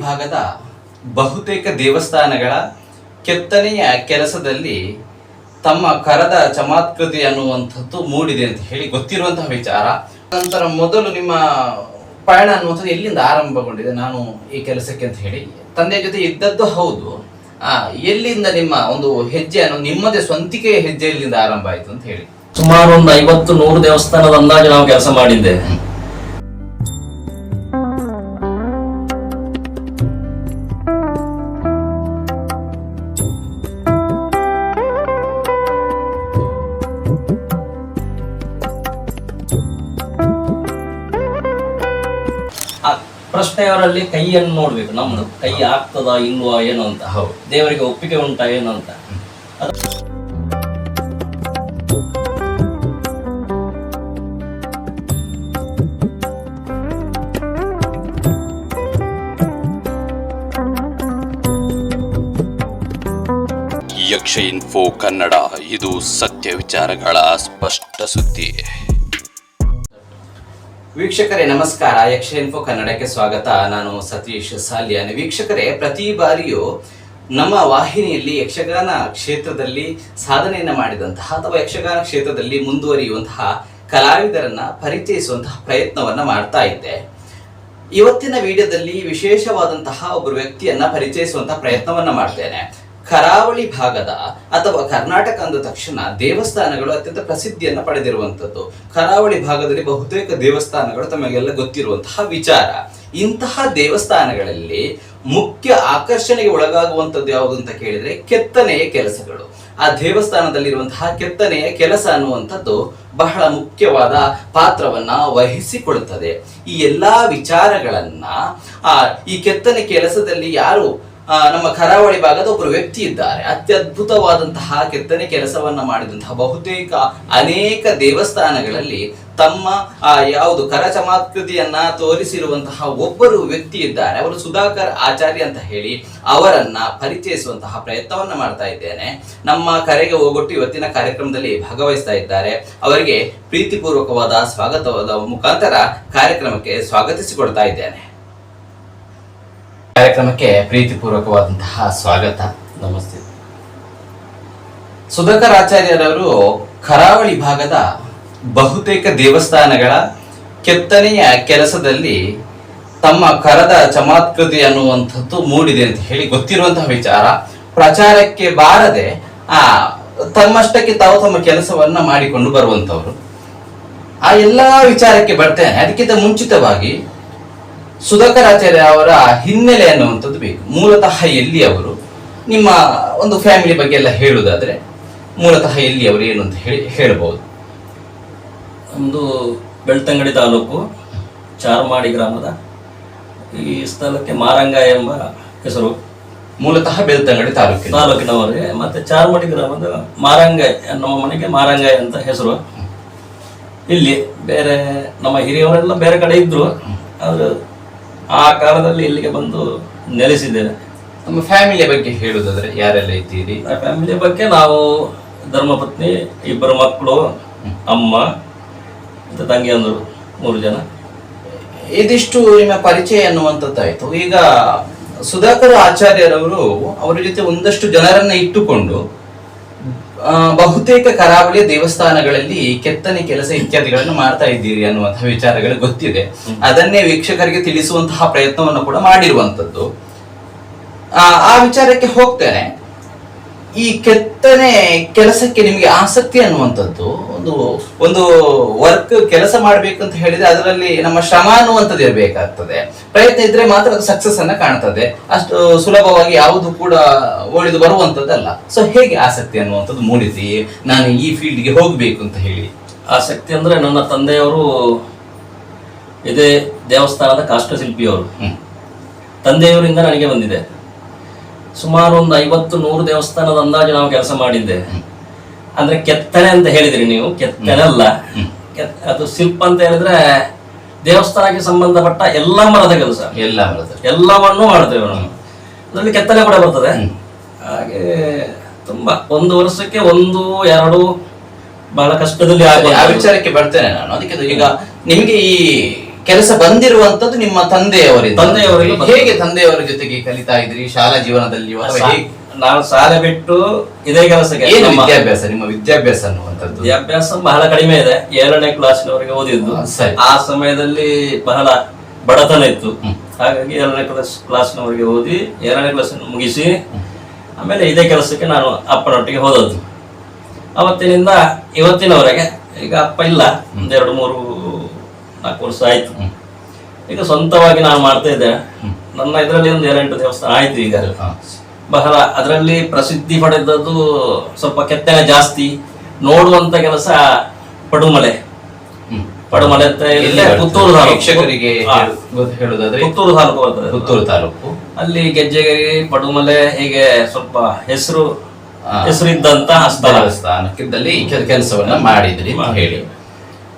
ಭಾಗದ ಬಹುತೇಕ ದೇವಸ್ಥಾನಗಳ ಕೆತ್ತನೆಯ ಕೆಲಸದಲ್ಲಿ ತಮ್ಮ ಕರದ ಚಮತ್ಕೃತಿ ಅನ್ನುವಂಥದ್ದು ಮೂಡಿದೆ ಅಂತ ಹೇಳಿ ಗೊತ್ತಿರುವಂತಹ ವಿಚಾರ. ನಂತರ ಮೊದಲು ನಿಮ್ಮ ಪಯಣ ಅನ್ನುವಂಥದ್ದು ಎಲ್ಲಿಂದ ಆರಂಭಗೊಂಡಿದೆ? ನಾನು ಈ ಕೆಲಸಕ್ಕೆ ಅಂತ ಹೇಳಿ. ತಂದೆಯ ಜೊತೆ ಇದ್ದದ್ದು ಹೌದು. ಆ, ಎಲ್ಲಿಂದ ನಿಮ್ಮ ಒಂದು ಹೆಜ್ಜೆ ಅನ್ನೋ ನಿಮ್ಮದೇ ಸ್ವಂತಿಕೆಯ ಹೆಜ್ಜೆ ಎಲ್ಲಿಂದ ಆರಂಭ ಆಯಿತು ಅಂತ ಹೇಳಿ. ಸುಮಾರು ಒಂದು ಐವತ್ತು ನೂರು ದೇವಸ್ಥಾನದ ಅಂದಾಜು ನಾವು ಕೆಲಸ ಮಾಡಿದ್ದೆ. ಪ್ರಶ್ನೆಯವರಲ್ಲಿ ಕೈಯನ್ನು ನೋಡ್ಬೇಕು ನಮ್ದು ಕೈ ಆಗ್ತದಾ ಇಲ್ವಾ ಏನು ಅಂತ. ಹೌದು. ದೇವರಿಗೆ ಒಪ್ಪಿಗೆ ಉಂಟಾ ಏನು ಅಂತ. ಯಕ್ಷ ಇನ್ಫೋ ಕನ್ನಡ ಇದು ಸತ್ಯ ವಿಚಾರಗಳ ಸ್ಪಷ್ಟ ಸುದ್ದಿ. ವೀಕ್ಷಕರೇ, ನಮಸ್ಕಾರ. ಯಕ್ಷ ಇನ್ಫೋ ಕನ್ನಡಕ್ಕೆ ಸ್ವಾಗತ. ನಾನು ಸತೀಶ್ ಸಾಲ್ಯಾನ್. ವೀಕ್ಷಕರೇ, ಪ್ರತಿ ಬಾರಿಯೂ ನಮ್ಮ ವಾಹಿನಿಯಲ್ಲಿ ಯಕ್ಷಗಾನ ಕ್ಷೇತ್ರದಲ್ಲಿ ಸಾಧನೆಯನ್ನು ಮಾಡಿದಂತಹ ಅಥವಾ ಯಕ್ಷಗಾನ ಕ್ಷೇತ್ರದಲ್ಲಿ ಮುಂದುವರಿಯುವಂತಹ ಕಲಾವಿದರನ್ನ ಪರಿಚಯಿಸುವಂತಹ ಪ್ರಯತ್ನವನ್ನ ಮಾಡ್ತಾ ಇದ್ದೆ. ಇವತ್ತಿನ ವಿಡಿಯೋದಲ್ಲಿ ವಿಶೇಷವಾದಂತಹ ಒಬ್ಬರು ವ್ಯಕ್ತಿಯನ್ನ ಪರಿಚಯಿಸುವಂತಹ ಪ್ರಯತ್ನವನ್ನ ಮಾಡ್ತೇನೆ. ಕರಾವಳಿ ಭಾಗದ ಅಥವಾ ಕರ್ನಾಟಕ ಅಂದ ತಕ್ಷಣ ದೇವಸ್ಥಾನಗಳು ಅತ್ಯಂತ ಪ್ರಸಿದ್ಧಿಯನ್ನು ಪಡೆದಿರುವಂಥದ್ದು. ಕರಾವಳಿ ಭಾಗದಲ್ಲಿ ಬಹುತೇಕ ದೇವಸ್ಥಾನಗಳು ತಮಗೆಲ್ಲ ಗೊತ್ತಿರುವಂತಹ ವಿಚಾರ. ಇಂತಹ ದೇವಸ್ಥಾನಗಳಲ್ಲಿ ಮುಖ್ಯ ಆಕರ್ಷಣೆಗೆ ಒಳಗಾಗುವಂಥದ್ದು ಯಾವುದು ಅಂತ ಕೇಳಿದ್ರೆ ಕೆತ್ತನೆಯ ಕೆಲಸಗಳು. ಆ ದೇವಸ್ಥಾನದಲ್ಲಿರುವಂತಹ ಕೆತ್ತನೆಯ ಕೆಲಸ ಅನ್ನುವಂಥದ್ದು ಬಹಳ ಮುಖ್ಯವಾದ ಪಾತ್ರವನ್ನ ವಹಿಸಿಕೊಳ್ಳುತ್ತದೆ ಈ ಎಲ್ಲಾ ವಿಚಾರಗಳನ್ನ ಆ ಈ ಕೆತ್ತನೆ ಕೆಲಸದಲ್ಲಿ ಯಾರು ನಮ್ಮ ಕರಾವಳಿ ಭಾಗದ ಒಬ್ಬರು ವ್ಯಕ್ತಿ ಇದ್ದಾರೆ. ಅತ್ಯದ್ಭುತವಾದಂತಹ ಕೆತ್ತನೆ ಕೆಲಸವನ್ನ ಮಾಡಿದಂತಹ ಬಹುತೇಕ ಅನೇಕ ದೇವಸ್ಥಾನಗಳಲ್ಲಿ ತಮ್ಮ, ಆ, ಯಾವುದು ಕರಚಮಾತ್ಕೃತಿಯನ್ನ ತೋರಿಸಿರುವಂತಹ ಒಬ್ಬರು ವ್ಯಕ್ತಿ ಇದ್ದಾರೆ. ಅವರು ಸುಧಾಕರ್ ಆಚಾರ್ಯ ಅಂತ ಹೇಳಿ ಅವರನ್ನ ಪರಿಚಯಿಸುವಂತಹ ಪ್ರಯತ್ನವನ್ನ ಮಾಡ್ತಾ ಇದ್ದೇನೆ. ನಮ್ಮ ಕರೆಗೆ ಹೋಗೊಟ್ಟು ಇವತ್ತಿನ ಕಾರ್ಯಕ್ರಮದಲ್ಲಿ ಭಾಗವಹಿಸ್ತಾ ಇದ್ದಾರೆ. ಅವರಿಗೆ ಪ್ರೀತಿಪೂರ್ವಕವಾದ, ಸ್ವಾಗತವಾದ ಮುಖಾಂತರ ಕಾರ್ಯಕ್ರಮಕ್ಕೆ ಸ್ವಾಗತಿಸಿಕೊಡ್ತಾ ಇದ್ದೇನೆ. ಕಾರ್ಯಕ್ರಮಕ್ಕೆ ಪ್ರೀತಿಪೂರ್ವಕವಾದಂತಹ ಸ್ವಾಗತ. ನಮಸ್ತೆ. ಸುಧಾಕರ್ ಆಚಾರ್ಯರವರು ಕರಾವಳಿ ಭಾಗದ ಬಹುತೇಕ ದೇವಸ್ಥಾನಗಳ ಕೆತ್ತನೆಯ ಕೆಲಸದಲ್ಲಿ ತಮ್ಮ ಕರದ ಚಮತ್ಕೃತಿ ಅನ್ನುವಂಥದ್ದು ಮೂಡಿದೆ ಅಂತ ಹೇಳಿ ಗೊತ್ತಿರುವಂತಹ ವಿಚಾರ. ಪ್ರಚಾರಕ್ಕೆ ಬಾರದೆ, ಆ, ತಮ್ಮಷ್ಟಕ್ಕೆ ತಾವು ತಮ್ಮ ಕೆಲಸವನ್ನ ಮಾಡಿಕೊಂಡು ಬರುವಂತವರು ಆ ಎಲ್ಲಾ ವಿಚಾರಕ್ಕೆ ಬರ್ತೇನೆ. ಅದಕ್ಕಿಂತ ಮುಂಚಿತವಾಗಿ ಸುಧಾಕರಾಚಾರ್ಯ ಅವರ ಹಿನ್ನೆಲೆ ಅನ್ನುವಂಥದ್ದು ಬೇಕು. ಮೂಲತಃ ಎಲ್ಲಿ ಅವರು? ನಿಮ್ಮ ಒಂದು ಫ್ಯಾಮಿಲಿ ಬಗ್ಗೆ ಎಲ್ಲ ಹೇಳುವುದಾದ್ರೆ ಮೂಲತಃ ಎಲ್ಲಿ ಅವರು ಏನು ಅಂತ ಹೇಳಿ ಹೇಳಬಹುದು. ಒಂದು ಬೆಳ್ತಂಗಡಿ ತಾಲೂಕು ಚಾರ್ಮಾಡಿ ಗ್ರಾಮದ ಈ ಸ್ಥಳಕ್ಕೆ ಮಾರಂಗ ಎಂಬ ಹೆಸರು. ಮೂಲತಃ ಬೆಳ್ತಂಗಡಿ ತಾಲೂಕು ತಾಲೂಕಿನವರಿಗೆ ಮತ್ತೆ ಚಾರ್ಮಾಡಿ ಗ್ರಾಮದ ಮಾರಂಗ ನಮ್ಮ ಮನೆಗೆ ಮಾರಂಗ ಅಂತ ಹೆಸರು. ಇಲ್ಲಿ ಬೇರೆ ನಮ್ಮ ಹಿರಿಯವರೆಲ್ಲ ಬೇರೆ ಕಡೆ ಇದ್ರು. ಆದ್ರೆ ಆ ಕಾಲದಲ್ಲಿ ಇಲ್ಲಿಗೆ ಬಂದು ನೆಲೆಸಿದ್ದೇನೆ. ನಮ್ಮ ಫ್ಯಾಮಿಲಿಯ ಬಗ್ಗೆ ಹೇಳುವುದಾದ್ರೆ ಯಾರೆಲ್ಲ ಇದ್ದೀರಿ? ಆ ಫ್ಯಾಮಿಲಿ ಬಗ್ಗೆ ನಾವು ಧರ್ಮಪತ್ನಿ ಇಬ್ಬರು ಮಕ್ಕಳು ಅಮ್ಮ ಮತ್ತೆ ತಂಗಿಯಂದರು ಮೂರು ಜನ. ಇದಿಷ್ಟು ನಿಮ್ಮ ಪರಿಚಯ ಅನ್ನುವಂಥದ್ದಾಯ್ತು ಈಗ ಸುಧಾಕರ್ ಆಚಾರ್ಯರವರು ಅವರ ಜೊತೆ ಒಂದಷ್ಟು ಜನರನ್ನ ಇಟ್ಟುಕೊಂಡು ಬಹುತೇಕ ಕರಾವಳಿಯ ದೇವಸ್ಥಾನಗಳಲ್ಲಿ ಕೆತ್ತನೆ ಕೆಲಸ ಇತ್ಯಾದಿಗಳನ್ನು ಮಾಡ್ತಾ ಇದ್ದೀರಿ ಅನ್ನುವಂತಹ ವಿಚಾರಗಳು ಗೊತ್ತಿದೆ. ಅದನ್ನೇ ವೀಕ್ಷಕರಿಗೆ ತಿಳಿಸುವಂತಹ ಪ್ರಯತ್ನವನ್ನು ಕೂಡ ಮಾಡಿರುವಂತದ್ದು ಆ ಆ ವಿಚಾರಕ್ಕೆ ಹೋಗ್ತೇನೆ. ಈ ಕೆತ್ತನೆ ಕೆಲಸಕ್ಕೆ ನಿಮಗೆ ಆಸಕ್ತಿ ಅನ್ನುವಂಥದ್ದು ಒಂದು ಒಂದು ವರ್ಕ್ ಕೆಲಸ ಮಾಡಬೇಕು ಅಂತ ಹೇಳಿದ್ರೆ ಅದರಲ್ಲಿ ನಮ್ಮ ಶ್ರಮ ಅನ್ನುವಂಥದ್ದು ಇರಬೇಕಾಗ್ತದೆ. ಪ್ರಯತ್ನ ಇದ್ರೆ ಮಾತ್ರ ಅದು ಸಕ್ಸಸ್ ಅನ್ನ ಕಾಣ್ತದೆ. ಅಷ್ಟು ಸುಲಭವಾಗಿ ಯಾವುದು ಕೂಡ ಒಳಿದು ಬರುವಂಥದ್ದಲ್ಲ. ಸೊ ಹೇಗೆ ಆಸಕ್ತಿ ಅನ್ನುವಂಥದ್ದು ಮೂಡಿಸಿ ನಾನು ಈ ಫೀಲ್ಡ್ಗೆ ಹೋಗಬೇಕು ಅಂತ ಹೇಳಿ. ಆಸಕ್ತಿ ಅಂದ್ರೆ ನನ್ನ ತಂದೆಯವರು ಇದೇ ದೇವಸ್ಥಾನದ ಕಾಷ್ಟಶಿಲ್ಪಿಯವರು. ತಂದೆಯವರಿಂದ ನನಗೆ ಬಂದಿದೆ. ಸುಮಾರು ಒಂದು ಐವತ್ತು ನೂರು ದೇವಸ್ಥಾನದ ಅಂದಾಜು ನಾವು ಕೆಲಸ ಮಾಡಿದ್ದೆ. ಅಂದ್ರೆ ಕೆತ್ತನೆ ಅಂತ ಹೇಳಿದ್ರಿ ನೀವು. ಕೆತ್ತನೆ ಅಲ್ಲ. ಅದು ಶಿಲ್ಪ ಅಂತ ಹೇಳಿದ್ರೆ ದೇವಸ್ಥಾನಕ್ಕೆ ಸಂಬಂಧಪಟ್ಟ ಎಲ್ಲ ಮರದ ಕೆಲಸ ಎಲ್ಲ ಮರದ ಎಲ್ಲವನ್ನೂ ಮಾಡ್ತೇವೆ ನಾವು. ಅದರಲ್ಲಿ ಕೆತ್ತನೆ ಕೂಡ ಬರ್ತದೆ. ಹಾಗೆ ತುಂಬಾ ಒಂದು ವರ್ಷಕ್ಕೆ ಒಂದು ಎರಡು ಬಹಳ ಕಷ್ಟದಲ್ಲಿ ಆ ವಿಚಾರಕ್ಕೆ ಬರ್ತೇನೆ ನಾನು. ಅದಕ್ಕೆ ಈಗ ನಿಮಗೆ ಈ ಕೆಲಸ ಬಂದಿರುವಂತದ್ದು ನಿಮ್ಮ ತಂದೆಯವರಿಂದ. ತಂದೆಯವರಿಗೆ ಬಂದಿದೆ. ಹೇಗೆ ತಂದೆಯವರ ಜೊತೆಗೆ ಕಲಿತಾ ಇದ್ರಿ? ಶಾಲಾ ಜೀವನದಲ್ಲಿ ಅಥವಾ ಸಾ- ಹೇಗೆ? ನಾನು ಶಾಲೆ ಬಿಟ್ಟು ಇದೇ ಕೆಲಸಕ್ಕೆ ಏನು ನಮ್ಮ ವಿದ್ಯಾಭ್ಯಾಸ? ನಿಮ್ಮ ವಿದ್ಯಾಭ್ಯಾಸ ಅನ್ನುವಂಥದ್ದು. ವಿದ್ಯಾಭ್ಯಾಸ ಬಹಳ ಕಡಿಮೆ ಇದೆ. ಏಳನೇ ಕ್ಲಾಸ್ನವರೆಗೆ ಓದಿದ್ದು. ಹಾ, ಸರಿ. ಆ ಸಮಯದಲ್ಲಿ ಬಹಳ ಬಡತನ ಇತ್ತು. ಹ್ಮ್. ಹಾಗಾಗಿ ಏಳನೇ ಕ್ಲಾಸ್ ಕ್ಲಾಸ್ನವರೆಗೆ ಓದಿ ಏಳನೇ ಕ್ಲಾಸ್ ಮುಗಿಸಿ ಆಮೇಲೆ ಇದೇ ಕೆಲಸಕ್ಕೆ ನಾನು ಅಪ್ಪನೊಟ್ಟಿಗೆ ಹೋದದ್ದು. ಅವತ್ತಿನಿಂದ ಇವತ್ತಿನವರೆಗೆ ಈಗ ಅಪ್ಪ ಇಲ್ಲ. ಒಂದೆರಡು ಮೂರು ನಾಲ್ಕು ವರ್ಷ ಆಯ್ತು. ಈಗ ಸ್ವಂತವಾಗಿ ನಾನು ಮಾಡ್ತಾ ಇದ್ದೆ. ನನ್ನ ಇದರಲ್ಲಿ ಒಂದು ಏಳೆಂಟು ದೇವಸ್ಥಾನ ಆಯ್ತು ಈಗ. ಬಹಳ ಅದರಲ್ಲಿ ಪ್ರಸಿದ್ಧಿ ಪಡೆದದ್ದು ಸ್ವಲ್ಪ ಕೆತ್ತನೆ ಜಾಸ್ತಿ. ನೋಡುವಂತ ಕೆಲಸ ಪಡುಮಲೆ. ಪಡುಮಲೆ ಅಂತ? ಪುತ್ತೂರು. ವೀಕ್ಷಕರಿಗೆ ಹೇಳುದಾದ್ರೆ ಪುತ್ತೂರು ತಾಲೂಕು ಬರ್ತದೆ. ಪುತ್ತೂರು ತಾಲೂಕು. ಅಲ್ಲಿ ಗೆಜ್ಜೆಗರಿ ಪಡುಮಲೆ ಹೀಗೆ ಸ್ವಲ್ಪ ಹೆಸರು ಹಾ. ಹೆಸರು ಇದ್ದಂತ ಸ್ಥಳ ದೇವಸ್ಥಾನಕ್ಕಿದ್ದಲ್ಲಿ ಕೆಲಸವನ್ನ ಮಾಡಿದ್ರಿ ಹೇಳಿ.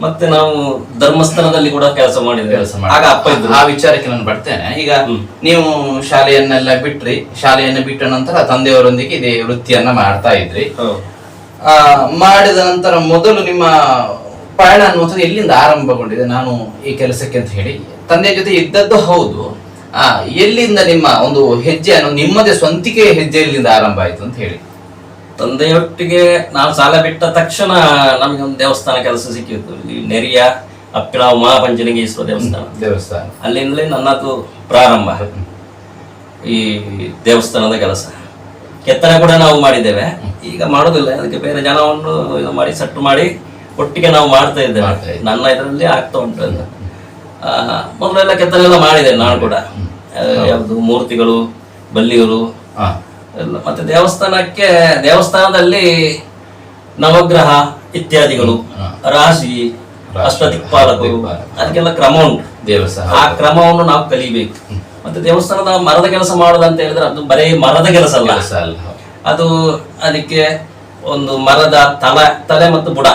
ಮತ್ತೆ ನಾವು ಧರ್ಮಸ್ಥಳದಲ್ಲಿ ಕೂಡ ಕೆಲಸ ಮಾಡಿದ್ರೆ ಕೆಲಸ ಆಗ ಅಪ್ಪ ಇದ್ರು. ಆ ವಿಚಾರಕ್ಕೆ ನಾನು ಬರ್ತೇನೆ. ಈಗ ನೀವು ಶಾಲೆಯನ್ನೆಲ್ಲ ಬಿಟ್ರಿ ಶಾಲೆಯನ್ನು ಬಿಟ್ಟ ನಂತರ ತಂದೆಯವರೊಂದಿಗೆ ಇದೇ ವೃತ್ತಿಯನ್ನ ಮಾಡ್ತಾ ಇದ್ರಿ. ಆ, ಮಾಡಿದ ನಂತರ ಮೊದಲು ನಿಮ್ಮ ಪಯಣ ಅನ್ನುವಂಥದ್ದು ಎಲ್ಲಿಂದ ಆರಂಭಗೊಂಡಿದೆ? ನಾನು ಈ ಕೆಲಸಕ್ಕೆ ಅಂತ ಹೇಳಿ. ತಂದೆಯ ಜೊತೆ ಇದ್ದದ್ದು ಹೌದು. ಆ ಎಲ್ಲಿಂದ ನಿಮ್ಮ ಒಂದು ಹೆಜ್ಜೆ ಅನ್ನೋ ನಿಮ್ಮದೇ ಸ್ವಂತಿಕೆ ಹೆಜ್ಜೆ ಎಲ್ಲಿಂದ ಆರಂಭ ಆಯ್ತು ಅಂತ ಹೇಳಿ. ತಂದೆಯೊಟ್ಟಿಗೆ ನಾವು ಸಾಲ ಬಿಟ್ಟ ತಕ್ಷಣ ನಮಗೆ ಒಂದು ದೇವಸ್ಥಾನ ಕೆಲಸ ಸಿಕ್ಕಿತ್ತು. ಇಲ್ಲಿ ನೆರಿಯ ಅಪ್ಪಿಳಾವ್ ಮಹಾಪಂಚಲಿಂಗೇಶ್ವರ ದೇವಸ್ಥಾನ. ದೇವಸ್ಥಾನ. ಅಲ್ಲಿಂದಲೇ ನನ್ನದು ಪ್ರಾರಂಭ. ಈ ದೇವಸ್ಥಾನದ ಕೆಲಸ. ಕೆತ್ತನೆ ಕೂಡ ನಾವು ಮಾಡಿದ್ದೇವೆ. ಈಗ ಮಾಡೋದಿಲ್ಲ. ಅದಕ್ಕೆ ಬೇರೆ ಜನವನ್ನು ಇದು ಮಾಡಿ ಸಟ್ಟು ಮಾಡಿ ಒಟ್ಟಿಗೆ ನಾವು ಮಾಡ್ತಾ ಇದ್ದೇವೆ. ನನ್ನ ಇದರಲ್ಲಿ ಆಗ್ತಾ ಉಂಟು ಅಂತ ಮೊದಲೆಲ್ಲ ಕೆತ್ತನೆ ಎಲ್ಲ ಮಾಡಿದೆ ನಾನು ಕೂಡ. ಯಾವುದು ಮೂರ್ತಿಗಳು ಬಲ್ಲಿಗಳು ಎಲ್ಲ. ಮತ್ತೆ ದೇವಸ್ಥಾನಕ್ಕೆ ದೇವಸ್ಥಾನದಲ್ಲಿ ನವಗ್ರಹ ಇತ್ಯಾದಿಗಳು ರಾಶಿ ಅಷ್ಟದಿಕ್ಪಾಲಕರು ದಿಕ್ಪಾಲಕರು. ಅದಕ್ಕೆಲ್ಲ ಕ್ರಮ ಉಂಟು. ದೇವಸ್ಥಾನ ಆ ಕ್ರಮವನ್ನು ನಾವು ಕಲಿಬೇಕು. ಮತ್ತೆ ದೇವಸ್ಥಾನದ ಮರದ ಕೆಲಸ ಮಾಡೋದಂತ ಹೇಳಿದ್ರೆ ಅದು ಬರೀ ಮರದ ಕೆಲಸ ಅಲ್ಲ. ಅದು ಅದಕ್ಕೆ ಒಂದು ಮರದ ತಲ ತಲೆ ಮತ್ತು ಬುಡ.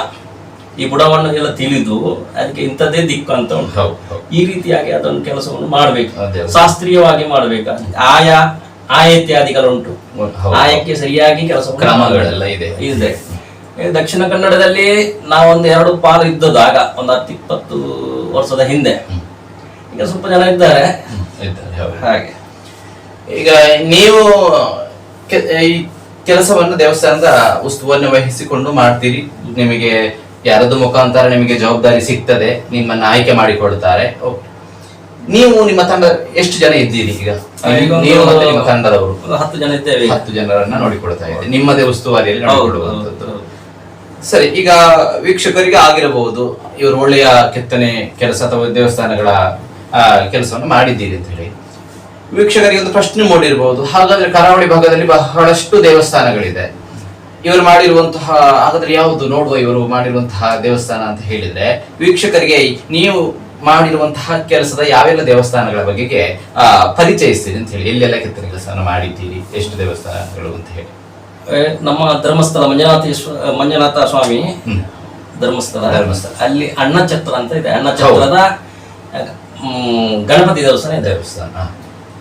ಈ ಬುಡವನ್ನು ಎಲ್ಲ ತಿಳಿದು ಅದಕ್ಕೆ ಇಂಥದ್ದೇ ದಿಕ್ಕು ಅಂತ ಉಂಟು. ಈ ರೀತಿಯಾಗಿ ಅದೊಂದು ಕೆಲಸವನ್ನು ಮಾಡಬೇಕು. ಶಾಸ್ತ್ರೀಯವಾಗಿ ಮಾಡಬೇಕು ಆಯಾ ಆಯ ಇತ್ಯಾದಿಗಳುಂಟು ಆಯಕ್ಕೆ ಸರಿಯಾಗಿ ಕೆಲಸ ಕ್ರಮಗಳೆಲ್ಲ ಇದೆ. ಇದೆ. ದಕ್ಷಿಣ ಕನ್ನಡದಲ್ಲಿ ನಾವೊಂದು ಎರಡು ಪಾಲು ಇದ್ದದ್ದು ಆಗ ಒಂದು ಹತ್ತು ಇಪ್ಪತ್ತು ವರ್ಷದ ಹಿಂದೆ. ಈಗ ಸ್ವಲ್ಪ ಜನ ಇದ್ದಾರೆ. ಹಾಗೆ. ಈಗ ನೀವು ಈ ಕೆಲಸವನ್ನು ದೇವಸ್ಥಾನದ ಉಸ್ತುವನ್ನು ವಹಿಸಿಕೊಂಡು ಮಾಡ್ತೀರಿ. ನಿಮಗೆ ಯಾರದ್ದು ಮುಖಾಂತರ ನಿಮಗೆ ಜವಾಬ್ದಾರಿ ಸಿಗ್ತದೆ ನಿಮ್ಮನ್ನು ಆಯ್ಕೆ ಮಾಡಿಕೊಡ್ತಾರೆ ಓಕೆ. ನೀವು ನಿಮ್ಮ ತಂಡ ಎಷ್ಟು ಜನ ಇದ್ದೀರಿ ಈಗ? ನೀವು ಮತ್ತೆ ನಿಮ್ಮ ತಂಡದವರು. ಒಂದು ಹತ್ತು ಜನ ಇದ್ದೇವೆ. ಹತ್ತು ಜನರನ್ನ ನೋಡಿಕೊಳ್ತಾ ಇದ್ದೀರಿ. ನಿಮ್ಮದೇ ಉಸ್ತುವಾರಿಯಲ್ಲಿ ಹೌದು, ನೋಡಿಕೊಳ್ಳುವಂಥದ್ದು ಸರಿ ಈಗ ವೀಕ್ಷಕರಿಗೆ ಆಗಿರಬಹುದು. ಇವರು ಒಳ್ಳೆಯ ಕೆತ್ತನೆ ಕೆಲಸ ಅಥವಾ ದೇವಸ್ಥಾನಗಳ ಕೆಲಸವನ್ನು ಮಾಡಿದ್ದೀರಿ ಅಂತ ಹೇಳಿ. ವೀಕ್ಷಕರಿಗೆ ಒಂದು ಪ್ರಶ್ನೆ ಮೂಡಿರಬಹುದು. ಹಾಗಾದ್ರೆ ಕರಾವಳಿ ಭಾಗದಲ್ಲಿ ಬಹಳಷ್ಟು ದೇವಸ್ಥಾನಗಳಿದೆ. ಇವರು ಮಾಡಿರುವಂತಹ ಹಾಗಾದ್ರೆ ಯಾವುದು? ನೋಡುವ ಇವರು ಮಾಡಿರುವಂತಹ ದೇವಸ್ಥಾನ ಅಂತ ಹೇಳಿದ್ರೆ ವೀಕ್ಷಕರಿಗೆ ನೀವು ಮಾಡಿರುವಂತಹ ಕೆಲಸದ ಯಾವೆಲ್ಲ ದೇವಸ್ಥಾನಗಳ ಬಗೆಗೆ ಆ, ಪರಿಚಯಿಸ್ತೀರಿ ಅಂತ ಹೇಳಿ. ಎಲ್ಲೆಲ್ಲ ಕೆತ್ತನೆ ಕೆಲಸವನ್ನು ಮಾಡಿದ್ದೀರಿ? ಎಷ್ಟು ದೇವಸ್ಥಾನಗಳು ಅಂತ ಹೇಳಿ. ನಮ್ಮ ಧರ್ಮಸ್ಥಳ ಮಂಜುನಾಥೇಶ್ವರ ಮಂಜುನಾಥ ಸ್ವಾಮಿ. ಧರ್ಮಸ್ಥಳ. ಧರ್ಮಸ್ಥಳ. ಅಲ್ಲಿ ಅಣ್ಣ ಛತ್ರ ಅಂತ ಇದೆ. ಅಣ್ಣ ಛತ್ರದ ಗಣಪತಿ ದೇವಸ್ಥಾನ ಇದೆ. ದೇವಸ್ಥಾನ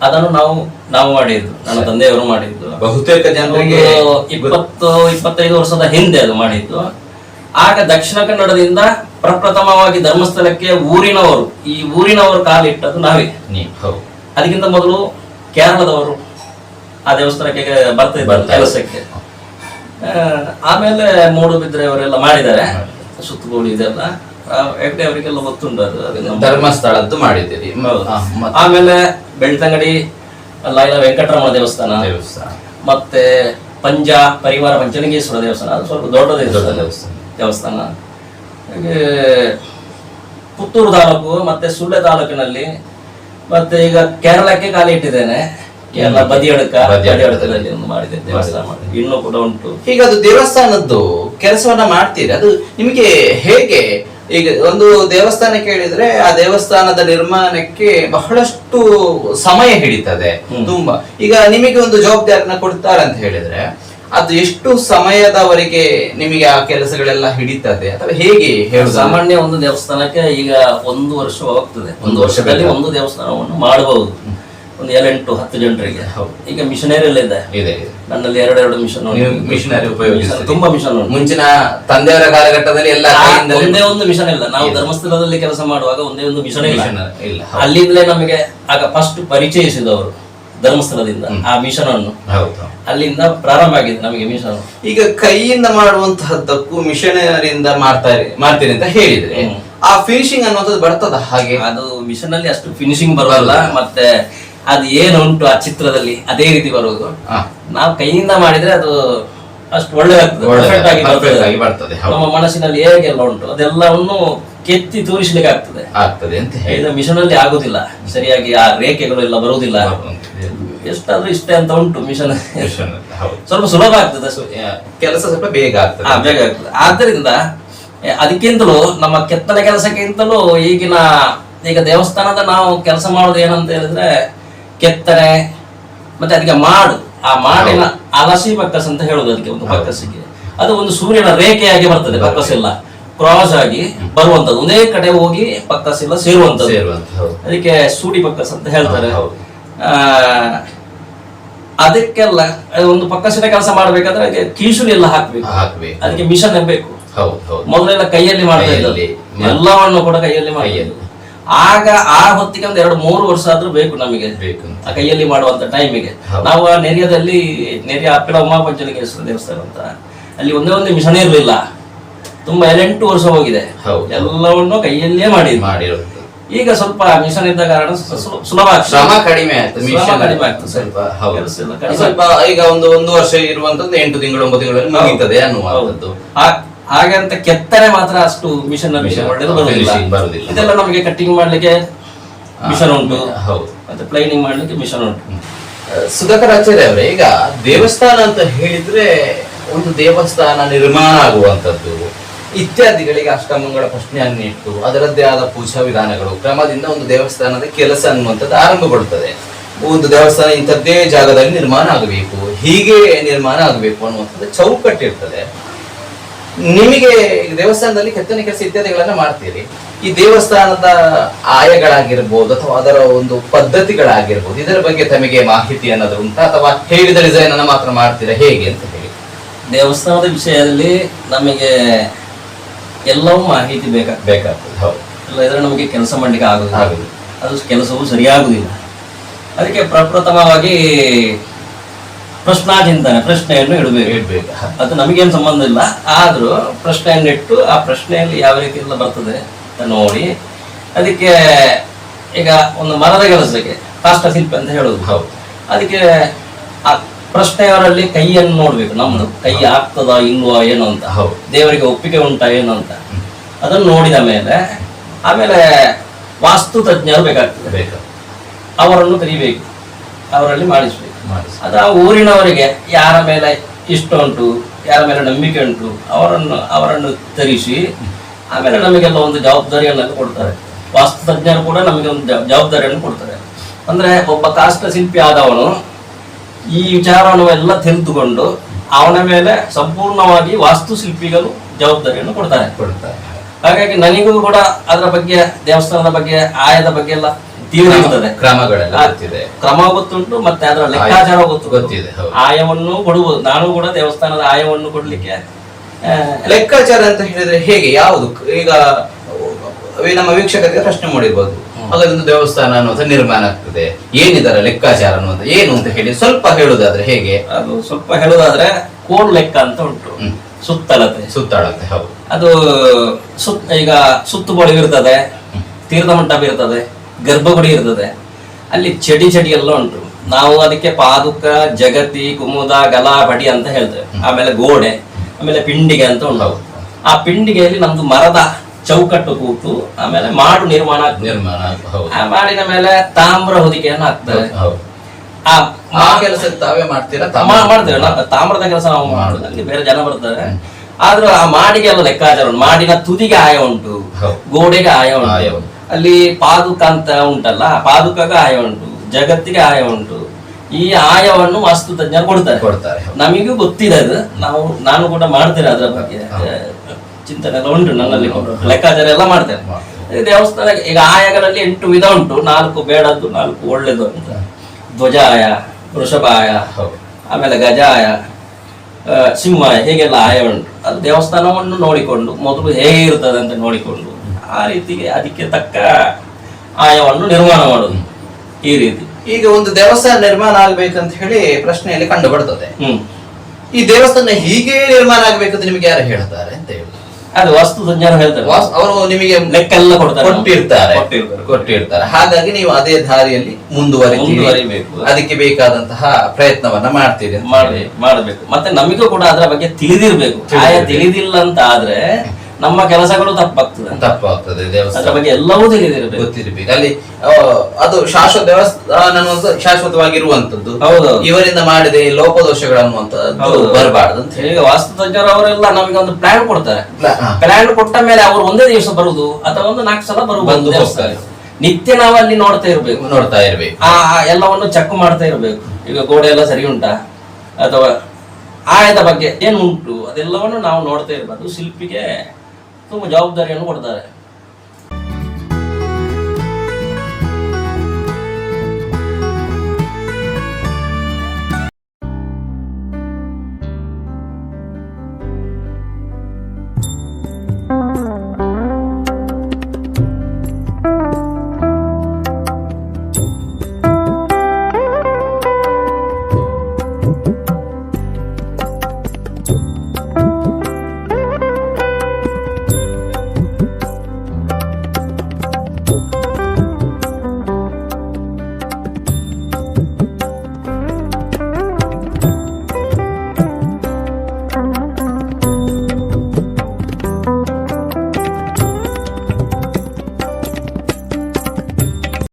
ಅದನ್ನು ನಾವು ನಾವು ಮಾಡಿದ್ದು. ನನ್ನ ತಂದೆಯವರು ಮಾಡಿದ್ದು. ಬಹುತೇಕ ಜನರಿಗೆ ಇಪ್ಪತ್ತು ಇಪ್ಪತ್ತೈದು ವರ್ಷದ ಹಿಂದೆ ಅದು ಮಾಡಿದ್ದು. ಆಗ ದಕ್ಷಿಣ ಕನ್ನಡದಿಂದ ಪ್ರಪ್ರಥಮವಾಗಿ ಧರ್ಮಸ್ಥಳಕ್ಕೆ ಊರಿನವರು ಈ ಊರಿನವರು ಕಾಲಿಟ್ಟದ್ದು ನಾವೇ. ಅದಕ್ಕಿಂತ ಮೊದಲು ಕೇರಳದವರು ಆ ದೇವಸ್ಥಾನಕ್ಕೆ ಬರ್ತಾ ಇದ್ದಾರೆ ಕೆಲಸಕ್ಕೆ. ಆಮೇಲೆ ಮೂಡುಬಿದ್ರೆ ಅವರೆಲ್ಲ ಮಾಡಿದ್ದಾರೆ. ಸುತ್ತಗೋಳಿ ಇದೆಲ್ಲ. ಯಾಕೆ ಅವರಿಗೆಲ್ಲ ಗೊತ್ತುಂಟು ಅದು ಧರ್ಮಸ್ಥಳದ್ದು ಮಾಡಿದ್ದೀರಿ. ಆಮೇಲೆ ಬೆಳ್ತಂಗಡಿ ಲೈಲ ವೆಂಕಟರಮಣ ದೇವಸ್ಥಾನ. ದೇವಸ್ಥಾನ. ಮತ್ತೆ ಪಂಜಾ ಪರಿವಾರ ಪಂಚಲಿಂಗೇಶ್ವರ ದೇವಸ್ಥಾನ. ಅದು ಸ್ವಲ್ಪ ದೊಡ್ಡದೇ ದೊಡ್ಡ ದೇವಸ್ಥಾನ. ದೇವಸ್ಥಾನ. ಹಾಗೆ ಪುತ್ತೂರು ತಾಲೂಕು ಮತ್ತೆ ಸುಳ್ಳೆ ತಾಲೂಕಿನಲ್ಲಿ ಮತ್ತೆ ಈಗ ಕೇರಳಕ್ಕೆ ಕಾಲಿ ಇಟ್ಟಿದ್ದೇನೆ. ಕೇರಳ ಬದಿಯಡಕ ಬದಿಯಡ್ಕ. ಬದಿಯಡಕದಲ್ಲಿ ಒಂದು ಮಾಡಿದೆ ದೇವಸ್ಥಾನ. ಇನ್ನೂ ಕೂಡ ಉಂಟು. ಈಗ ಅದು ದೇವಸ್ಥಾನದ್ದು ಕೆಲಸವನ್ನ ಮಾಡ್ತೀರಿ? ಅದು ನಿಮಗೆ ಹೇಗೆ? ಈಗ ಒಂದು ದೇವಸ್ಥಾನ ಕೇಳಿದ್ರೆ ಆ ದೇವಸ್ಥಾನದ ನಿರ್ಮಾಣಕ್ಕೆ ಬಹಳಷ್ಟು ಸಮಯ ಹಿಡಿತದೆ ತುಂಬಾ. ಈಗ ನಿಮಗೆ ಒಂದು ಜವಾಬ್ದಾರಿನ ಕೊಡ್ತಾರೆ ಅಂತ ಹೇಳಿದ್ರೆ ಅದು ಎಷ್ಟು ಸಮಯದವರೆಗೆ ನಿಮಗೆ ಆ ಕೆಲಸಗಳೆಲ್ಲ ಹಿಡಿತದೆ? ಅಥವಾ ಹೇಗೆ ಸಾಮಾನ್ಯ ಒಂದು ದೇವಸ್ಥಾನಕ್ಕೆ ಈಗ ಒಂದು ವರ್ಷ ಹೋಗ್ತದೆ. ಒಂದು ವರ್ಷದಲ್ಲಿ ಒಂದು ದೇವಸ್ಥಾನವನ್ನು ಮಾಡಬಹುದು. ಒಂದು ಏಳೆಂಟು ಹತ್ತು ಜನರಿಗೆ. ಹೌದು. ಈಗ ಮಿಷನರಿ ಎಲ್ಲ ಇದೆ. ನನ್ನಲ್ಲಿ ಎರಡೆರಡು ಮಿಷನ್ ಮಿಷನರಿ ಉಪಯೋಗಿಸ್ತಾರೆ ತುಂಬಾ ಮಿಷನ್ ಮುಂಚಿನ ತಂದೆಯವರ ಕಾಲಘಟ್ಟದಲ್ಲಿ ಎಲ್ಲ ಒಂದೇ ಒಂದು ಮಿಷನ್ ಇಲ್ಲ. ನಾವು ಧರ್ಮಸ್ಥಳದಲ್ಲಿ ಕೆಲಸ ಮಾಡುವಾಗ ಒಂದೇ ಒಂದು ಮಿಷನ್ ಇಲ್ಲ. ಅಲ್ಲಿಂದಲೇ ನಮಗೆ ಆಗ ಫಸ್ಟ್ ಪರಿಚಯಿಸಿದವರು. ಧರ್ಮಸ್ಥಳದಿಂದ ಆ ಮಿಷನ್ ಅನ್ನು ಅಲ್ಲಿಂದ ಪ್ರಾರಂಭ ಆಗಿದೆ ನಮಗೆ ಮಿಷನ್. ಈಗ ಕೈಯಿಂದ ಮಾಡುವಂತಹದ್ದಕ್ಕೂ ಮಿಷನರಿಂದ ಮಾಡ್ತಾರೆ ಮಾಡ್ತೀರಿ ಅಂತ ಹೇಳಿದ್ರೆ. ಆ ಫಿನಿಶಿಂಗ್ ಅನ್ನುವಂಥದ್ದು ಬರ್ತದ ಹಾಗೆ? ಅದು ಮಿಷನ್ ಅಲ್ಲಿ ಅಷ್ಟು ಫಿನಿಶಿಂಗ್ ಬರೋಲ್ಲ ಮತ್ತೆ ಅದು ಏನು ಉಂಟು ಆ ಚಿತ್ರದಲ್ಲಿ ಅದೇ ರೀತಿ ಬರುವುದು. ನಾವು ಕೈಯಿಂದ ಮಾಡಿದ್ರೆ ಅದು ಅಷ್ಟು ಒಳ್ಳೆ ಆಗ್ತದೆ ನಮ್ಮ ಮನಸ್ಸಿನಲ್ಲಿ ಹೇಗೆಲ್ಲ ಉಂಟು ಅದೆಲ್ಲವನ್ನು ಕೆತ್ತಿ ತೋರಿಸ್ಲಿಕ್ಕೆ ಆಗ್ತದೆ ಆಗ್ತದೆ ಅಂತ ಹೇಳಿದ ಮಿಷನ್ ಅಲ್ಲಿ ಆಗುದಿಲ್ಲ. ಸರಿಯಾಗಿ ಆ ರೇಖೆಗಳು ಎಲ್ಲ ಬರುವುದಿಲ್ಲ ಎಷ್ಟಾದ್ರೂ ಇಷ್ಟೇ ಅಂತ ಉಂಟು ಮಿಷನ್. ಸ್ವಲ್ಪ ಸುಲಭ ಆಗ್ತದೆ ಕೆಲಸ ಸ್ವಲ್ಪ ಬೇಗ ಆಗ್ತದೆ. ಬೇಗ ಆಗ್ತದೆ. ಆದ್ದರಿಂದ ಅದಕ್ಕಿಂತಲೂ ನಮ್ಮ ಕೆತ್ತನೆ ಕೆಲಸಕ್ಕಿಂತಲೂ ಈಗಿನ ಈಗ ದೇವಸ್ಥಾನದ ನಾವು ಕೆಲಸ ಮಾಡೋದು ಏನಂತ ಹೇಳಿದ್ರೆ ಕೆತ್ತನೆ ಮತ್ತೆ ಅದಕ್ಕೆ ಮಾಡು. ಆ ಮಾಡಿನ ಅಲಸಿ ಬಕ್ಕಸ್ ಅಂತ ಹೇಳುದು ಅದಕ್ಕೆ ಒಂದು ಬಕ್ಕಸ್ಸಿಗೆ. ಅದು ಒಂದು ಸೂರ್ಯನ ರೇಖೆಯಾಗಿ ಬರ್ತದೆ ಬಕ್ಕಸ್ ಎಲ್ಲ ಕ್ರಾಸ್ ಆಗಿ ಬರುವಂತದ್ದು. ಒಂದೇ ಕಡೆ ಹೋಗಿ ಪಕ್ಕಸ್ ಎಲ್ಲ ಸೇರುವಂತದ್ದು. ಸೇರುವಂತ ಅದಕ್ಕೆ ಸೂಡಿ ಪಕ್ಕಸ್ ಅಂತ ಹೇಳ್ತಾರೆ. ಅದಕ್ಕೆಲ್ಲ ಒಂದು ಪಕ್ಕಸಿನ ಕೆಲಸ ಮಾಡ್ಬೇಕಾದ್ರೆ ಅದಕ್ಕೆ ಕೀಶುಲಿ ಎಲ್ಲ ಹಾಕ್ಬೇಕು. ಹಾಕ್ಬೇಕು. ಅದಕ್ಕೆ ಮಿಷನ್ ಬೇಕು ಮೊದಲೆಲ್ಲ ಕೈಯಲ್ಲಿ ಮಾಡ್ತಾ ಎಲ್ಲವನ್ನು ಕೂಡ ಕೈಯಲ್ಲಿ ಮಾಡಿ ಆಗ ಆ ಹೊತ್ತಿಗೆ ಒಂದು ಎರಡು ಮೂರು ವರ್ಷ ಆದ್ರೂ ಬೇಕು ನಮಗೆ. ಬೇಕು ಆ ಕೈಯಲ್ಲಿ ಮಾಡುವಂತ ಟೈಮಿಗೆ. ನಾವು ಆ ನೆರಿಯದಲ್ಲಿ ನೆರಿಯ ಅಪ್ಪಿಳ ಉಮಾಪಂಚಲಿಂಗೇಶ್ವರ ದೇವಸ್ಥಾನ ಅಂತ ಅಲ್ಲಿ ಒಂದೇ ಒಂದು ಮಿಷನ್ ಇರಲಿಲ್ಲ. ತುಂಬಾ ಎಂಟು ವರ್ಷ ಹೋಗಿದೆ. ಹೌದು. ಎಲ್ಲವನ್ನು ಕೈಯಲ್ಲೇ ಮಾಡಿ ಮಾಡಿರೋದು ಈಗ ಸ್ವಲ್ಪ ಮಿಷನ್ ಇದ್ದ ಕಾರಣ ಸುಲಭ ಆಗ್ತದೆ. ಶ್ರಮ ಕಡಿಮೆ ಆಯ್ತು ಮಿಷನ್ ಕಡಿಮೆ ಆಗ್ತದೆ. ಸ್ವಲ್ಪ ಸ್ವಲ್ಪ ಈಗ ಒಂದು ಒಂದು ವರ್ಷ ಇರುವಂತದ್ದು ಎಂಟು ತಿಂಗಳು ಒಂಬತ್ತು ತಿಂಗಳಲ್ಲಿ ಮುಗೀತದೆ ಅನ್ನುವಂಥದ್ದು. ಹಾಗಂತ ಕೆತ್ತನೆ ಮಾತ್ರ ಅಷ್ಟು ಮಿಷನ್ ಮಿಷನ್ ಇದೆಲ್ಲ ನಮಗೆ ಕಟ್ಟಿಂಗ್ ಮಾಡ್ಲಿಕ್ಕೆ ಮಿಷನ್ ಉಂಟು. ಹೌದು. ಮತ್ತೆ ಪ್ಲೈನಿಂಗ್ ಮಾಡ್ಲಿಕ್ಕೆ ಮಿಷನ್ ಉಂಟು. ಸುಧಾಕರ್ ಆಚಾರ್ಯ ಅವರೇ ಈಗ ದೇವಸ್ಥಾನ ಅಂತ ಹೇಳಿದ್ರೆ ಒಂದು ದೇವಸ್ಥಾನ ನಿರ್ಮಾಣ ಆಗುವಂತದ್ದು ಇತ್ಯಾದಿಗಳಿಗೆ ಅಷ್ಟಮಂಗಳ ಪ್ರಶ್ನೆಯನ್ನು ಇಟ್ಟು ಅದರದ್ದೇ ಆದ ಪೂಜಾ ವಿಧಾನಗಳು ಕ್ರಮದಿಂದ ಒಂದು ದೇವಸ್ಥಾನದ ಕೆಲಸ ಅನ್ನುವಂಥದ್ದು ಆರಂಭಗೊಳ್ಳುತ್ತದೆ. ಒಂದು ದೇವಸ್ಥಾನ ಇಂಥದ್ದೇ ಜಾಗದಲ್ಲಿ ನಿರ್ಮಾಣ ಆಗಬೇಕು, ಹೀಗೆ ನಿರ್ಮಾಣ ಆಗಬೇಕು ಅನ್ನುವಂಥದ್ದು ಚೌಕಟ್ಟಿರ್ತದೆ. ನಿಮಗೆ ದೇವಸ್ಥಾನದಲ್ಲಿ ಕೆತ್ತನೆ ಕೆಲಸ ಇತ್ಯಾದಿಗಳನ್ನ ಮಾಡ್ತೀರಿ. ಈ ದೇವಸ್ಥಾನದ ಆಯಗಳಾಗಿರ್ಬೋದು ಅಥವಾ ಅದರ ಒಂದು ಪದ್ಧತಿಗಳಾಗಿರ್ಬೋದು, ಇದರ ಬಗ್ಗೆ ತಮಗೆ ಮಾಹಿತಿ ಅನ್ನೋದು ಉಂಟಾ? ಅಥವಾ ಹೇಳಿದ ಡಿಸೈನ್ ಅನ್ನ ಮಾತ್ರ ಮಾಡ್ತೀರಾ? ಹೇಗೆ ಅಂತ ಹೇಳಿ. ದೇವಸ್ಥಾನದ ವಿಷಯದಲ್ಲಿ ನಮಗೆ ಎಲ್ಲವೂ ಮಾಹಿತಿ ಬೇಕಾ? ಬೇಕಾಗ್ತದೆ ಹೌದು. ಇಲ್ಲದ್ರೆ ನಮಗೆ ಕೆಲಸ ಮಾಡಲಿಕ್ಕೆ ಆಗೋದಿಲ್ಲ. ಆಗೋದು ಅದು ಕೆಲಸವು ಸರಿಯಾಗುವುದಿಲ್ಲ ಅದಕ್ಕೆ ಪ್ರಪ್ರಥಮವಾಗಿ ಪ್ರಶ್ನಾಚಿಂತನೆ ಪ್ರಶ್ನೆಯನ್ನು ಇಡಬೇಕು. ಇಡಬೇಕು ಅದು ನಮಗೇನು ಸಂಬಂಧ ಇಲ್ಲ. ಆದರೂ ಪ್ರಶ್ನೆಯನ್ನು ಇಟ್ಟು ಆ ಪ್ರಶ್ನೆಯಲ್ಲಿ ಯಾವ ರೀತಿ ಎಲ್ಲ ಬರ್ತದೆ ಅಂತ ನೋಡಿ. ಅದಕ್ಕೆ ಈಗ ಒಂದು ಮರದ ಕೆಲಸಕ್ಕೆ ಕಾಷ್ಟ ಶಿಲ್ಪ ಅಂತ ಹೇಳೋದು. ಹೌದು. ಅದಕ್ಕೆ ಆ ಪ್ರಶ್ನೆಯವರಲ್ಲಿ ಕೈಯನ್ನು ನೋಡ್ಬೇಕು ನಮ್ದು. ಕೈ ಆಗ್ತದಾ ಇಲ್ವಾ ಏನು ಅಂತ. ಹೌದು. ದೇವರಿಗೆ ಒಪ್ಪಿಗೆ ಉಂಟಾ ಏನು ಅಂತ. ಅದನ್ನು ನೋಡಿದ ಮೇಲೆ ಆಮೇಲೆ ವಾಸ್ತು ತಜ್ಞರು ಬೇಕಾಗ್ತದೆ. ಬೇಕು ಅವರನ್ನು ಕರಿಬೇಕು. ಅವರಲ್ಲಿ ಮಾಡಿಸ್ಬೇಕು. ಮಾಡಿಸಿ ಅದು ಆ ಊರಿನವರಿಗೆ ಯಾರ ಮೇಲೆ ಇಷ್ಟ ಉಂಟು ಯಾರ ಮೇಲೆ ನಂಬಿಕೆ ಉಂಟು ಅವರನ್ನು ಅವರನ್ನು ತರಿಸಿ ಆಮೇಲೆ ನಮಗೆಲ್ಲ ಒಂದು ಜವಾಬ್ದಾರಿಯನ್ನು ಕೊಡ್ತಾರೆ. ವಾಸ್ತು ತಜ್ಞರು ಕೂಡ ನಮಗೆ ಒಂದು ಜವಾಬ್ದಾರಿಯನ್ನು ಕೊಡ್ತಾರೆ. ಅಂದ್ರೆ ಒಬ್ಬ ಕಾಷ್ಟ ಶಿಲ್ಪಿ ಆದವನು ಈ ವಿಚಾರವನ್ನು ಎಲ್ಲ ತಿಳಿದುಕೊಂಡು ಅವನ ಮೇಲೆ ಸಂಪೂರ್ಣವಾಗಿ ವಾಸ್ತುಶಿಲ್ಪಿಗಳು ಜವಾಬ್ದಾರಿಯನ್ನು ಕೊಡ್ತಾರೆ. ಕೊಡ್ತಾರೆ. ಹಾಗಾಗಿ ನನಗೂ ಕೂಡ ಅದರ ಬಗ್ಗೆ ದೇವಸ್ಥಾನದ ಬಗ್ಗೆ ಆಯದ ಬಗ್ಗೆ ಎಲ್ಲ ತೀವ್ರ ಕ್ರಮಗಳೆಲ್ಲ ಆಗ್ತಿದೆ ಗೊತ್ತಿದೆ. ಕ್ರಮ ಗೊತ್ತುಂಟು ಮತ್ತೆ ಅದರ ಲೆಕ್ಕಾಚಾರ ಗೊತ್ತು ಗೊತ್ತಿದೆ. ಆಯವನ್ನು ಕೊಡುವುದು ನಾನು ಕೂಡ ದೇವಸ್ಥಾನದ ಆಯವನ್ನು ಕೊಡ್ಲಿಕ್ಕೆ ಲೆಕ್ಕಾಚಾರ ಅಂತ ಹೇಳಿದ್ರೆ ಹೇಗೆ? ಯಾವುದು? ಈಗ ನಮ್ಮ ವೀಕ್ಷಕರಿಗೆ ಪ್ರಶ್ನೆ ಮಾಡಿರ್ಬೋದು. ಹಾಗಾದ್ರೆ ದೇವಸ್ಥಾನ ಅನ್ನುವಂಥ ನಿರ್ಮಾಣ ಆಗ್ತದೆ. ಏನಿದರ ಲೆಕ್ಕಾಚಾರ ಅನ್ನುವಂಥ ಏನು ಅಂತ ಹೇಳಿ ಸ್ವಲ್ಪ ಹೇಳುದಾದ್ರೆ ಹೇಗೆ? ಅದು ಸ್ವಲ್ಪ ಹೇಳುದಾದ್ರೆ ಕೋಲ್ ಲೆಕ್ಕ ಅಂತ ಉಂಟು. ಸುತ್ತಳತೆ. ಸುತ್ತಳತೆ ಹೌದು. ಅದು ಸುತ್ತ ಈಗ ಸುತ್ತುಬಳಿ ಇರ್ತದೆ ತೀರ್ಥ ಮಂಟಪ ಇರ್ತದೆ ಗರ್ಭಗುಡಿ ಇರ್ತದೆ. ಅಲ್ಲಿ ಚಡಿ ಚಡಿ ಎಲ್ಲ ಉಂಟು. ನಾವು ಅದಕ್ಕೆ ಪಾದುಕ ಜಗತಿ ಕುಮುದ ಗಲಾ ಬಡಿ ಅಂತ ಹೇಳ್ತೇವೆ. ಆಮೇಲೆ ಗೋಡೆ ಆಮೇಲೆ ಪಿಂಡಿಗೆ ಅಂತ ಉಂಟು. ಆ ಪಿಂಡಿಗೆಯಲ್ಲಿ ನಮ್ದು ಮರದ ಚೌಕಟ್ಟು ಕೂತು ಆಮೇಲೆ ಮಾಡು ನಿರ್ಮಾಣ ನಿರ್ಮಾಣ ಆ ಮಾಡಿನ ಮೇಲೆ ತಾಮ್ರ ಹೊದಿಕೆಯನ್ನು ಹಾಕ್ತಾರೆ. ಹೌದು ಆ ಕೆಲಸ ತಾವೇ ಮಾಡ್ತೀರಾ? ಮಾಡ್ತೇವೆ. ತಾಮ್ರದ ಕೆಲಸ ನಾವು ಮಾಡುದು. ಬೇರೆ ಜನ ಬರ್ತಾರೆ. ಆದ್ರೂ ಆ ಮಾಡಿಗೆ ಎಲ್ಲ ಲೆಕ್ಕಾಚಾರ ಉಂಟು. ಮಾಡಿನ ತುದಿಗೆ ಆಯ ಉಂಟು. ಗೋಡೆಗೆ ಆಯ ಉಂಟು. ಅಲ್ಲಿ ಪಾದುಕ ಅಂತ ಉಂಟಲ್ಲ ಪಾದುಕಗೆ ಆಯ ಉಂಟು. ಜಗತ್ತಿಗೆ ಆಯ ಉಂಟು. ಈ ಆಯವನ್ನು ವಸ್ತು ತಜ್ಞರು ಕೊಡ್ತಾರೆ. ಕೊಡ್ತಾರೆ ನಮಗೂ ನಮಿಗೂ ಗೊತ್ತಿದೆ ಅದು. ನಾವು ನಾನು ಕೂಡ ಮಾಡ್ತೇನೆ ಅದರ ಬಗ್ಗೆ. ಚಿಂತನೆ ಎಲ್ಲ ಉಂಟು ನನ್ನಲ್ಲಿ ಲೆಕ್ಕಾಚಾರ ಎಲ್ಲ ಮಾಡ್ತೇನೆ. ದೇವಸ್ಥಾನ ಈಗ ಆಯಗಳಲ್ಲಿ ಎಂಟು ವಿಧ ಉಂಟು. ನಾಲ್ಕು ಬೇಡದ್ದು ನಾಲ್ಕು ಒಳ್ಳೇದು ಅಂತ. ಧ್ವಜಾಯ ವೃಷಭಾಯ ಆಮೇಲೆ ಗಜಾಯ ಸಿಂಹಾಯ ಹೀಗೆಲ್ಲ ಆಯ ಉಂಟು. ಅದು ದೇವಸ್ಥಾನವನ್ನು ನೋಡಿಕೊಂಡು ಮೊದಲು ಹೇಗೆ ಇರ್ತದೆ ಅಂತ ನೋಡಿಕೊಂಡು ಆ ರೀತಿಗೆ ಅದಕ್ಕೆ ತಕ್ಕ ಆಯವನ್ನು ನಿರ್ಮಾಣ ಮಾಡೋದು ಈ ರೀತಿ. ಈಗ ಒಂದು ದೇವಸ್ಥಾನ ನಿರ್ಮಾಣ ಆಗ್ಬೇಕಂತ ಹೇಳಿ ಪ್ರಶ್ನೆಯಲ್ಲಿ ಕಂಡು ಬರ್ತದೆ. ಈ ದೇವಸ್ಥಾನ ಹೀಗೆ ನಿರ್ಮಾಣ ಆಗ್ಬೇಕಂತ ನಿಮ್ಗೆ ಯಾರು ಹೇಳ್ತಾರೆ ಅಂತ ಹೇಳಿ. ಅದು ವಸ್ತು ತಜ್ಞರು ಹೇಳ್ತಾರೆ. ವಾಸ್- ಅವರು ನಿಮಗೆ ಲೆಕ್ಕ ಎಲ್ಲ ಕೊಡ್ತಾರೆ. ಕೊಟ್ಟಿರ್ತಾರೆ. ಕೊಟ್ಟಿರ್ತಾರೆ. ಕೊಟ್ಟಿರ್ತಾರೆ. ಹಾಗಾಗಿ ನೀವು ಅದೇ ದಾರಿಯಲ್ಲಿ ಮುಂದುವರಿ ಮುಂದುವರಿಬೇಕು. ಅದಕ್ಕೆ ಬೇಕಾದಂತಹ ಪ್ರಯತ್ನವನ್ನ ಮಾಡ್ತೀರಿ ಅಂತ ಮಾಡಿ ಮಾಡಬೇಕು. ಮತ್ತೆ ನಮಗೂ ಕೂಡ ಅದರ ಬಗ್ಗೆ ತಿಳಿದಿರ್ಬೇಕು. ಆಯ ತಿಳಿದಿಲ್ಲ ಅಂತ ಆದ್ರೆ ನಮ್ಮ ಕೆಲಸಗಳು ತಪ್ಪಾಗ್ತದೆ ತಪ್ಪಾಗ್ತದೆ ಅದರ ದೇವಸ್ಥಾನ ಬಗ್ಗೆ ಎಲ್ಲವೂ ತಿಳಿದಿರಬೇಕು. ಗೊತ್ತಿರಬೇಕು. ಅಲ್ಲಿ ಅದು ಶಾಶ್ವತ ದೇವಸ್ಥಾನ ಶಾಶ್ವತವಾಗಿರುವಂತದ್ದು ಹೌದು ಇವರಿಂದ ಮಾಡಿದೆ ಈ ಲೋಪದೋಷಗಳು ಅನ್ನುವಂಥದ್ದು. ಬರಬಾರ್ದು ಅಂತ ಹೇಳಿ. ಈಗ ವಾಸ್ತು ತಜ್ಞರು ಅವರೆಲ್ಲ ನಮಗೆ ಒಂದು ಪ್ಲಾನ್ ಕೊಡ್ತಾರೆ. ಪ್ಲ- ಪ್ಲಾನ್ ಕೊಟ್ಟ ಮೇಲೆ ಅವರು ಒಂದೇ ದಿವಸ ಬರುದು ಅಥವಾ ಒಂದು ನಾಲ್ಕು ಸಲ ಬರುವುದು. ನಿತ್ಯ ನಾವು ಅಲ್ಲಿ ನೋಡ್ತಾ ಇರ್ಬೇಕು. ನೋಡ್ತಾ ಇರ್ಬೇಕು. ಆ ಆ ಎಲ್ಲವನ್ನು ಚೆಕ್ ಮಾಡ್ತಾ ಇರಬೇಕು. ಈಗ ಗೋಡೆ ಎಲ್ಲ ಸರಿ ಉಂಟಾ? ಅಥವಾ ಆಯದ ಬಗ್ಗೆ ಏನು ಉಂಟು ಅದೆಲ್ಲವನ್ನು ನಾವು ನೋಡ್ತಾ ಇರಬಾರ್ದು. ಶಿಲ್ಪಿಗೆ ತುಂಬ ಜವಾಬ್ದಾರಿಯನ್ನು ಕೊಡ್ತಾರೆ.